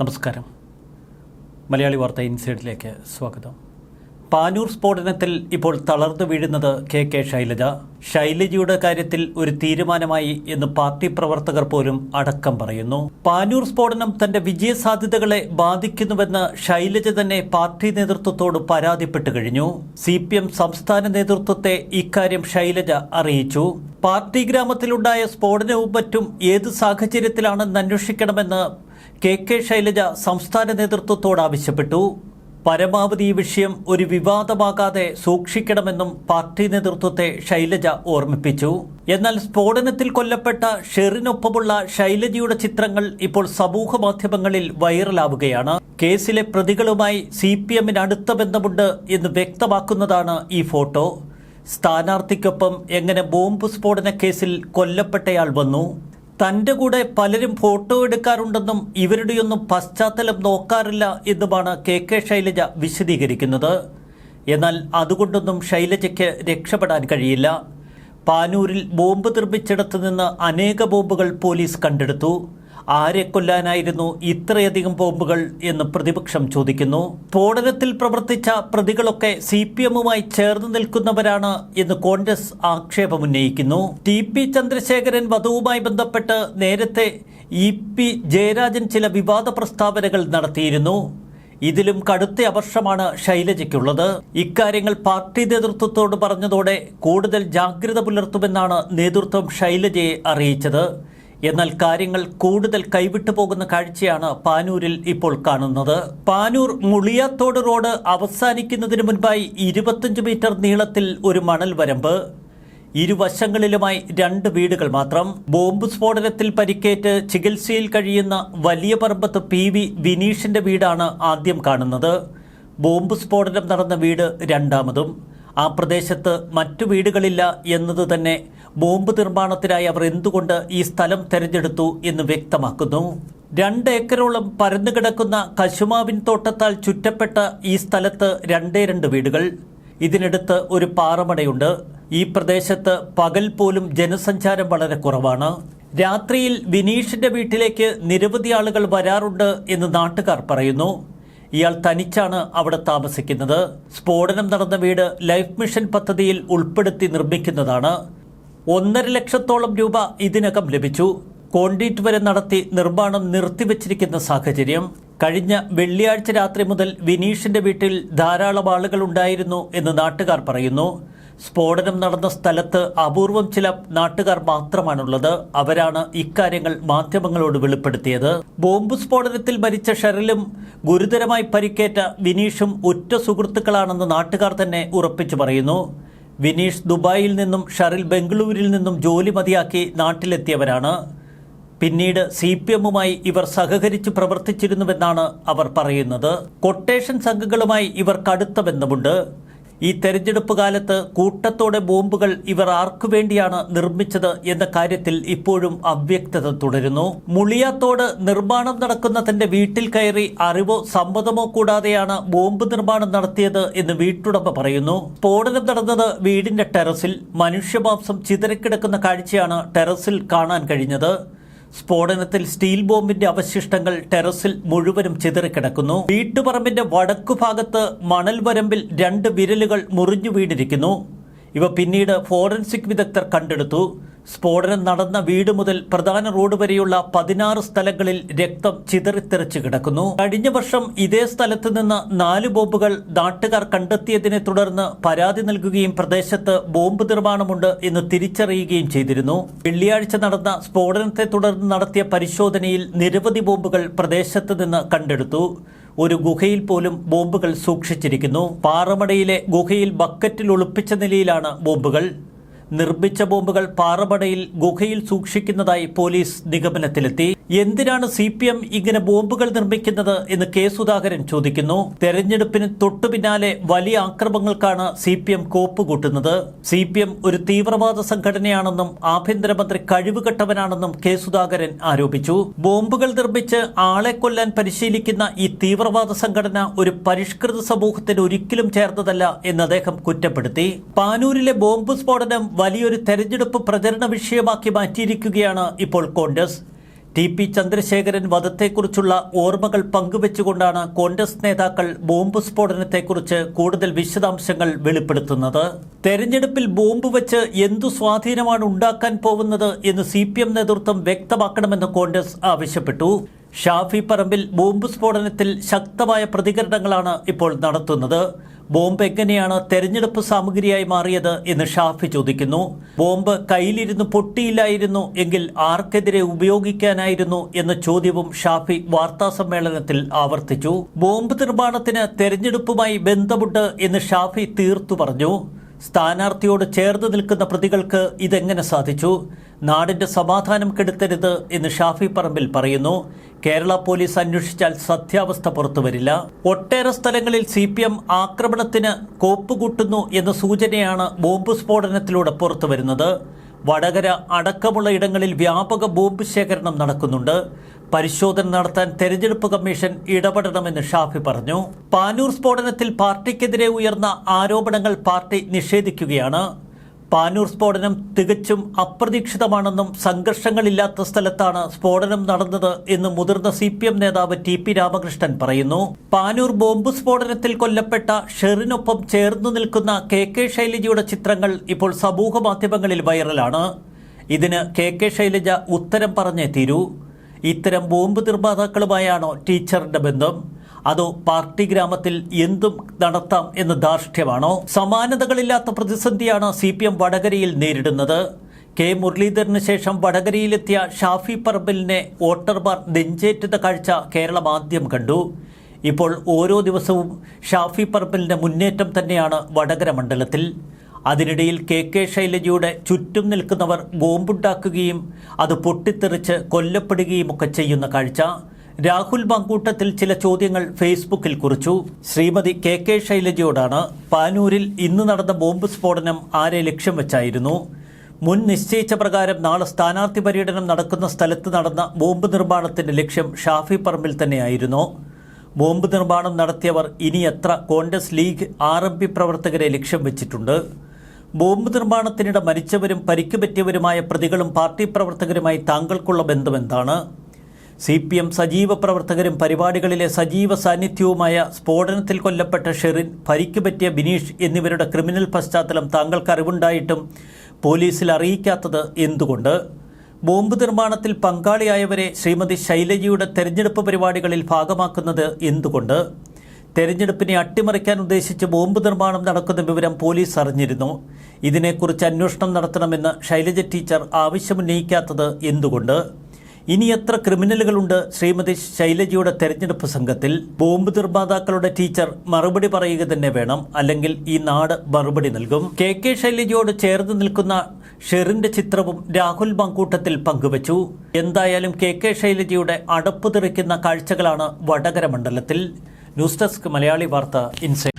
നമസ്കാരം. മലയാളി വാർത്ത ഇൻസൈഡിലേക്ക് സ്വാഗതം. പാനൂർ സ്ഫോടനത്തിൽ ഇപ്പോൾ തളർന്നു വീഴുന്നത് കെ കെ ശൈലജ. ശൈലജയുടെ കാര്യത്തിൽ ഒരു തീരുമാനമായി എന്ന് പാർട്ടി പ്രവർത്തകർ പോലും അടക്കം പറയുന്നു. പാനൂർ സ്ഫോടനം തന്റെ വിജയസാധ്യതകളെ ബാധിക്കുന്നുവെന്ന് ശൈലജ തന്നെ പാർട്ടി നേതൃത്വത്തോട് പരാതിപ്പെട്ടു കഴിഞ്ഞു. സി സംസ്ഥാന നേതൃത്വത്തെ ഇക്കാര്യം ശൈലജ അറിയിച്ചു. പാർട്ടി ഗ്രാമത്തിലുണ്ടായ സ്ഫോടനവും മറ്റും ഏത് സാഹചര്യത്തിലാണെന്ന് അന്വേഷിക്കണമെന്ന് കെ കെ ശൈലജ സംസ്ഥാന നേതൃത്വത്തോട് ആവശ്യപ്പെട്ടു. പരമാവധി ഈ വിഷയം ഒരു വിവാദമാകാതെ സൂക്ഷിക്കണമെന്നും പാർട്ടി നേതൃത്വത്തെ ശൈലജ ഓർമ്മിപ്പിച്ചു. എന്നാൽ സ്ഫോടനത്തിൽ കൊല്ലപ്പെട്ട ഷെറിനൊപ്പമുള്ള ശൈലജയുടെ ചിത്രങ്ങൾ ഇപ്പോൾ സമൂഹ മാധ്യമങ്ങളിൽ വൈറലാവുകയാണ്. കേസിലെ പ്രതികളുമായി സി പി എമ്മിന് അടുത്ത ബന്ധമുണ്ട് എന്ന് വ്യക്തമാക്കുന്നതാണ് ഈ ഫോട്ടോ. സ്ഥാനാർത്ഥിക്കൊപ്പം എങ്ങനെ ബോംബ് സ്ഫോടന കേസിൽ കൊല്ലപ്പെട്ടയാൾ വന്നു. തന്റെ കൂടെ പലരും ഫോട്ടോ എടുക്കാറുണ്ടെന്നും ഇവരുടെയൊന്നും പശ്ചാത്തലം നോക്കാറില്ല എന്നുമാണ് കെ കെ ശൈലജ വിശദീകരിക്കുന്നത്. എന്നാൽ അതുകൊണ്ടൊന്നും ശൈലജയ്ക്ക് രക്ഷപ്പെടാൻ കഴിയില്ല. പാനൂരിൽ ബോംബ് നിർമ്മിച്ചിടത്തു നിന്ന് അനേക ബോംബുകൾ പോലീസ് കണ്ടെടുത്തു. ആരെ കൊല്ലാനായിരുന്നു ഇത്രയധികം ബോംബുകൾ എന്ന് പ്രതിപക്ഷം ചോദിക്കുന്നു. സ്ഫോടനത്തിൽ പ്രവർത്തിച്ച പ്രതികളൊക്കെ സി പി എമ്മുമായി ചേർന്ന് നിൽക്കുന്നവരാണ് എന്ന് കോൺഗ്രസ് ആക്ഷേപമുന്നയിക്കുന്നു. ടി പി ചന്ദ്രശേഖരൻ വധവുമായി ബന്ധപ്പെട്ട് നേരത്തെ ഇ പി ജയരാജൻ ചില വിവാദ പ്രസ്താവനകൾ നടത്തിയിരുന്നു. ഇതിലും കടുത്ത അപർഷമാണ് ശൈലജയ്ക്കുള്ളത്. ഇക്കാര്യങ്ങൾ പാർട്ടി നേതൃത്വത്തോട് പറഞ്ഞതോടെ കൂടുതൽ ജാഗ്രത പുലർത്തുമെന്നാണ് നേതൃത്വം ശൈലജയെ അറിയിച്ചത്. എന്നാൽ കാര്യങ്ങൾ കൂടുതൽ കൈവിട്ടു പോകുന്ന കാഴ്ചയാണ് പാനൂരിൽ ഇപ്പോൾ കാണുന്നത്. പാനൂർ മുളിയാത്തോട് റോഡ് അവസാനിക്കുന്നതിന് മുൻപായി ഇരുപത്തഞ്ച് മീറ്റർ നീളത്തിൽ ഒരു മണൽ വരമ്പ്. ഇരുവശങ്ങളിലുമായി രണ്ട് വീടുകൾ മാത്രം. ബോംബ് സ്ഫോടനത്തിൽ പരിക്കേറ്റ് ചികിത്സയിൽ കഴിയുന്ന വലിയ പറമ്പത്ത് പി വി വിനീഷിന്റെ വീടാണ് ആദ്യം കാണുന്നത്. ബോംബ് സ്ഫോടനം നടന്ന വീട് രണ്ടാമതും. ആ പ്രദേശത്ത് മറ്റു വീടുകളില്ല എന്നത് തന്നെ ബോംബ് നിർമ്മാണത്തിനായി അവർ എന്തുകൊണ്ട് ഈ സ്ഥലം തെരഞ്ഞെടുത്തു എന്ന് വ്യക്തമാക്കുന്നു. രണ്ട് ഏക്കറോളം പരന്നു കിടക്കുന്ന കശുമാവിൻ തോട്ടത്താൽ ചുറ്റപ്പെട്ട ഈ സ്ഥലത്ത് രണ്ടേ രണ്ട് വീടുകൾ. ഇതിനടുത്ത് ഒരു പാറമടയുണ്ട്. ഈ പ്രദേശത്ത് പകൽ പോലും ജനസഞ്ചാരം വളരെ കുറവാണ്. രാത്രിയിൽ വിനീഷിന്റെ വീട്ടിലേക്ക് നിരവധി ആളുകൾ വരാറുണ്ട് എന്ന് നാട്ടുകാർ പറയുന്നു. ഇയാൾ തനിച്ചാണ് അവിടെ താമസിക്കുന്നത്. സ്ഫോടനം നടന്ന വീട് ലൈഫ് മിഷൻ പദ്ധതിയിൽ ഉൾപ്പെടുത്തി നിർമ്മിക്കുന്നതാണ്. ഒന്നര ലക്ഷത്തോളം രൂപ ഇതിനകം ലഭിച്ചു. കോൺക്രീറ്റ് വരെ നടത്തി നിർമ്മാണം നിർത്തിവച്ചിരിക്കുന്ന സാഹചര്യം. കഴിഞ്ഞ വെള്ളിയാഴ്ച രാത്രി മുതൽ വിനീഷിന്റെ വീട്ടിൽ ധാരാളം ആളുകൾ ഉണ്ടായിരുന്നു എന്ന് നാട്ടുകാർ പറയുന്നു. സ്ഫോടനം നടന്ന സ്ഥലത്ത് അപൂർവം ചില നാട്ടുകാർ മാത്രമാണുള്ളത്. അവരാണ് ഇക്കാര്യങ്ങൾ മാധ്യമങ്ങളോട് വെളിപ്പെടുത്തിയത്. ബോംബ് സ്ഫോടനത്തിൽ മരിച്ച ഷെറിലും ഗുരുതരമായി പരിക്കേറ്റ വിനീഷും ഉറ്റ സുഹൃത്തുക്കളാണെന്ന് നാട്ടുകാർ തന്നെ ഉറപ്പിച്ചു പറയുന്നു. വിനീഷ് ദുബായിൽ നിന്നും ഷറിൽ ബംഗളൂരിൽ നിന്നും ജോലി മതിയാക്കി നാട്ടിലെത്തിയവരാണ്. പിന്നീട് സി പി എമ്മുമായി ഇവർ സഹകരിച്ച് പ്രവർത്തിച്ചിരുന്നുവെന്നാണ് അവർ പറയുന്നത്. കൊട്ടേഷൻ സംഘങ്ങളുമായി ഇവർ കടുത്ത ബന്ധമുണ്ട്. ഈ തെരഞ്ഞെടുപ്പ് കാലത്ത് കൂട്ടത്തോടെ ബോംബുകൾ ഇവർ ആർക്കു വേണ്ടിയാണ് നിർമ്മിച്ചത് എന്ന കാര്യത്തിൽ ഇപ്പോഴും അവ്യക്തത തുടരുന്നു. മുളിയാത്തോട് നിർമ്മാണം നടക്കുന്ന തന്റെ വീട്ടിൽ കയറി അറിവോ സമ്മതമോ കൂടാതെയാണ് ബോംബ് നിർമ്മാണം നടത്തിയത് എന്ന് വീട്ടുടമ പറയുന്നു. സ്ഫോടനം നടന്നത് വീടിന്റെ ടെറസിൽ. മനുഷ്യമാംസം ചിതറിക്കിടക്കുന്ന കാഴ്ചയാണ് ടെറസിൽ കാണാൻ കഴിഞ്ഞത്. സ്ഫോടനത്തിൽ സ്റ്റീൽ ബോംബിന്റെ അവശിഷ്ടങ്ങൾ ടെറസിൽ മുഴുവനും ചിതറിക്കിടക്കുന്നു. വീട്ടുപറമ്പിന്റെ വടക്കുഭാഗത്ത് മണൽ വരമ്പിൽ രണ്ട് വിരലുകൾ മുറിഞ്ഞു വീണിരിക്കുന്നു. ഇവ പിന്നീട് ഫോറൻസിക് വിദഗ്ധർ കണ്ടെടുത്തു. സ്ഫോടനം നടന്ന വീട് മുതൽ പ്രധാന റോഡ് വരെയുള്ള പതിനാറ് സ്ഥലങ്ങളിൽ രക്തം ചിതറിത്തെറിച്ച് കിടക്കുന്നു. കഴിഞ്ഞ വർഷം ഇതേ സ്ഥലത്ത് നിന്ന് നാല് ബോംബുകൾ നാട്ടുകാർ കണ്ടെത്തിയതിനെ തുടർന്ന് പരാതി നൽകുകയും പ്രദേശത്ത് ബോംബ് നിർമ്മാണമുണ്ട് എന്ന് തിരിച്ചറിയുകയും ചെയ്തിരുന്നു. വെള്ളിയാഴ്ച നടന്ന സ്ഫോടനത്തെ തുടർന്ന് നടത്തിയ പരിശോധനയിൽ നിരവധി ബോംബുകൾ പ്രദേശത്ത് നിന്ന് കണ്ടെടുത്തു. ഒരു ഗുഹയിൽ പോലും ബോംബുകൾ സൂക്ഷിച്ചിരിക്കുന്നു. പാറമടയിലെ ഗുഹയിൽ ബക്കറ്റിൽ ഒളിപ്പിച്ച നിലയിലാണ് ബോംബുകൾ. നിർമ്മിച്ച ബോംബുകൾ പാറപടയിൽ ഗുഹയിൽ സൂക്ഷിക്കുന്നതായി പോലീസ് നിഗമനത്തിലെത്തി. എന്തിനാണ് സി പി എം ഇങ്ങനെ ബോംബുകൾ നിർമ്മിക്കുന്നത് എന്ന് കെ സുധാകരൻ ചോദിക്കുന്നു. തെരഞ്ഞെടുപ്പിന് തൊട്ടു പിന്നാലെ വലിയ ആക്രമങ്ങൾക്കാണ് സി പി എം കോപ്പുകൂട്ടുന്നത്. സി പി എം ഒരു തീവ്രവാദ സംഘടനയാണെന്നും ആഭ്യന്തരമന്ത്രി കഴിവുകെട്ടവനാണെന്നും കെ സുധാകരൻ ആരോപിച്ചു. ബോംബുകൾ നിർമ്മിച്ച് ആളെ കൊല്ലാൻ പരിശീലിക്കുന്ന ഈ തീവ്രവാദ സംഘടന ഒരു പരിഷ്കൃത സമൂഹത്തിന് ഒരിക്കലും ചേർന്നതല്ല എന്ന് അദ്ദേഹം കുറ്റപ്പെടുത്തി. പാനൂരിലെ ബോംബ് സ്ഫോടനം വലിയൊരു തെരഞ്ഞെടുപ്പ് പ്രചരണ വിഷയമാക്കി മാറ്റിയിരിക്കുകയാണ് ഇപ്പോൾ കോൺഗ്രസ്. ടി പി ചന്ദ്രശേഖരൻ വധത്തെക്കുറിച്ചുള്ള ഓർമ്മകൾ പങ്കുവെച്ചുകൊണ്ടാണ് കോൺഗ്രസ് നേതാക്കൾ ബോംബ് സ്ഫോടനത്തെക്കുറിച്ച് കൂടുതൽ വിശദാംശങ്ങൾ വെളിപ്പെടുത്തുന്നത്. തെരഞ്ഞെടുപ്പിൽ ബോംബ് വെച്ച് എന്തു സ്വാധീനമാണ് ഉണ്ടാക്കാൻ പോകുന്നത് എന്ന് സി നേതൃത്വം വ്യക്തമാക്കണമെന്ന് കോൺഗ്രസ് ആവശ്യപ്പെട്ടു. ഷാഫി പറമ്പിൽ ബോംബ് സ്ഫോടനത്തിൽ ശക്തമായ പ്രതികരണങ്ങളാണ് ഇപ്പോൾ നടത്തുന്നത്. ബോംബ് എങ്ങനെയാണ് തെരഞ്ഞെടുപ്പ് സാമഗ്രിയായി മാറിയത് എന്ന് ഷാഫി ചോദിക്കുന്നു. ബോംബ് കയ്യിലിരുന്ന് പൊട്ടിയില്ലായിരുന്നു എങ്കിൽ ആർക്കെതിരെ ഉപയോഗിക്കാനായിരുന്നു എന്ന ചോദ്യവും ഷാഫി വാർത്താ സമ്മേളനത്തിൽ ആവർത്തിച്ചു. ബോംബ് നിർമ്മാണത്തിന് തെരഞ്ഞെടുപ്പുമായി ബന്ധമുണ്ട് എന്ന് ഷാഫി തീർത്തു പറഞ്ഞു. സ്ഥാനാർത്ഥിയോട് ചേർന്ന് നിൽക്കുന്ന പ്രതികൾക്ക് ഇതെങ്ങനെ സാധിച്ചു? നാടിന്റെ സമാധാനം കെടുത്തരുത് എന്ന് ഷാഫി പറമ്പിൽ പറയുന്നു. കേരള പോലീസ് അന്വേഷിച്ചാൽ സത്യാവസ്ഥ പുറത്തുവരില്ല. ഒട്ടേറെ സ്ഥലങ്ങളിൽ സി പി എം ആക്രമണത്തിന് കോപ്പുകൂട്ടുന്നു എന്ന സൂചനയാണ് ബോംബ് സ്ഫോടനത്തിലൂടെ പുറത്തുവരുന്നത്. വടകര അടക്കമുള്ള ഇടങ്ങളിൽ വ്യാപക ബോംബ് ശേഖരണം നടക്കുന്നുണ്ട്. പരിശോധന നടത്താൻ തെരഞ്ഞെടുപ്പ് കമ്മീഷൻ ഇടപെടണമെന്ന് ഷാഫി പറഞ്ഞു. പാനൂർ സ്ഫോടനത്തിൽ പാർട്ടിക്കെതിരെ ഉയർന്ന ആരോപണങ്ങൾ പാർട്ടി നിഷേധിക്കുകയാണ്. പാനൂർ സ്ഫോടനം തികച്ചും അപ്രതീക്ഷിതമാണെന്നും സംഘർഷങ്ങളില്ലാത്ത സ്ഥലത്താണ് സ്ഫോടനം നടന്നത് എന്ന് മുതിർന്ന സി പി എം നേതാവ് ടി പി രാമകൃഷ്ണൻ പറയുന്നു. പാനൂർ ബോംബ് സ്ഫോടനത്തിൽ കൊല്ലപ്പെട്ട ഷെറിനൊപ്പം ചേർന്നു നിൽക്കുന്ന കെ കെ ശൈലജയുടെ ചിത്രങ്ങൾ ഇപ്പോൾ സമൂഹ മാധ്യമങ്ങളിൽ വൈറലാണ്. ഇതിന് കെ കെ ശൈലജ ഉത്തരം പറഞ്ഞേ തീരൂ. ഇത്തരം ബോംബ് നിർമ്മാതാക്കളുമായാണോ ടീച്ചറിന്റെ ബന്ധം? അതോ പാർട്ടി ഗ്രാമത്തിൽ എന്തും നടത്താം എന്ന് ധാർഷ്ട്യമാണോ? സമാനതകളില്ലാത്ത പ്രതിസന്ധിയാണ് സി പി എം വടകരയിൽ നേരിടുന്നത്. കെ മുരളീധരന് ശേഷം വടകരയിലെത്തിയ ഷാഫി പറമ്പലിനെ വോട്ടർമാർ നെഞ്ചേറ്റുന്ന കാഴ്ച കേരളം ആദ്യം കണ്ടു. ഇപ്പോൾ ഓരോ ദിവസവും ഷാഫി പറമ്പലിന്റെ മുന്നേറ്റം തന്നെയാണ് വടകര മണ്ഡലത്തിൽ. അതിനിടയിൽ കെ കെ ശൈലജയുടെ ചുറ്റും നിൽക്കുന്നവർ ബോംബുണ്ടാക്കുകയും അത് പൊട്ടിത്തെറിച്ച് കൊല്ലപ്പെടുകയും ഒക്കെ ചെയ്യുന്ന കാഴ്ച. രാഹുൽ മങ്കൂട്ടത്തിൽ ചില ചോദ്യങ്ങൾ ഫേസ്ബുക്കിൽ കുറിച്ചു. ശ്രീമതി കെ കെ ശൈലജയോടാണ് പാനൂരിൽ ഇന്ന് നടന്ന ബോംബ് സ്ഫോടനം ആരെ ലക്ഷ്യം വെച്ചായിരുന്നു. മുൻ നിശ്ചയിച്ച പ്രകാരം നാളെ സ്ഥാനാർത്ഥി പര്യടനം നടക്കുന്ന സ്ഥലത്ത് നടന്ന ബോംബ് നിർമ്മാണത്തിന്റെ ലക്ഷ്യം ഷാഫി പറമ്പിൽ തന്നെയായിരുന്നു. ബോംബ് നിർമ്മാണം നടത്തിയവർ ഇനി എത്ര കോൺഗ്രസ് ലീഗ് ആർ പ്രവർത്തകരെ ലക്ഷ്യം വെച്ചിട്ടുണ്ട്? ബോംബ് നിർമ്മാണത്തിനിടെ മരിച്ചവരും പരിക്കുപറ്റിയവരുമായ പ്രതികളും പാർട്ടി പ്രവർത്തകരുമായി താങ്കൾക്കുള്ള ബന്ധമെന്താണ് സി പി എം സജീവ പ്രവർത്തകരും പരിപാടികളിലെ സജീവ സാന്നിധ്യവുമായ സ്ഫോടനത്തിൽ കൊല്ലപ്പെട്ട ഷെറിൻ പരിക്കുപറ്റിയ ബിനീഷ് എന്നിവരുടെ ക്രിമിനൽ പശ്ചാത്തലം താങ്കൾക്ക് അറിവുണ്ടായിട്ടും പോലീസിൽ അറിയിക്കാത്തത് എന്തുകൊണ്ട്? ബോംബ് നിർമ്മാണത്തിൽ പങ്കാളിയായവരെ ശ്രീമതി ശൈലജയുടെ തെരഞ്ഞെടുപ്പ് പരിപാടികളിൽ ഭാഗമാക്കുന്നത് എന്തുകൊണ്ട്? തെരഞ്ഞെടുപ്പിനെ അട്ടിമറിക്കാൻ ഉദ്ദേശിച്ച് ബോംബ് നിർമ്മാണം നടക്കുന്ന വിവരം പോലീസ് അറിഞ്ഞിരുന്നു. ഇതിനെക്കുറിച്ച് അന്വേഷണം നടത്തണമെന്ന് ശൈലജ ടീച്ചർ ആവശ്യമുന്നയിക്കാത്തത് എന്തുകൊണ്ട്? ഇനി എത്ര ക്രിമിനലുകളുണ്ട്? ശ്രീമതി ശൈലജയുടെ തെരഞ്ഞെടുപ്പ് സംഘത്തിൽ ബോംബ് നിർമ്മാതാക്കളുടെ ടീച്ചർ മറുപടി പറയുക തന്നെ വേണം. അല്ലെങ്കിൽ ഈ നാട് മറുപടി നൽകും. കെ കെ ശൈലജയോട് ചേർന്ന് നിൽക്കുന്ന ഷെറിന്റെ ചിത്രവും രാഹുൽ മങ്കൂട്ടത്തിൽ പങ്കുവച്ചു. എന്തായാലും കെ കെ ശൈലജയുടെ അടപ്പ് തെറിക്കുന്ന കാഴ്ചകളാണ് വടകര മണ്ഡലത്തിൽ. ന്യൂസ് ഡെസ്ക് മലയാളി വാർത്ത ഇൻസൈ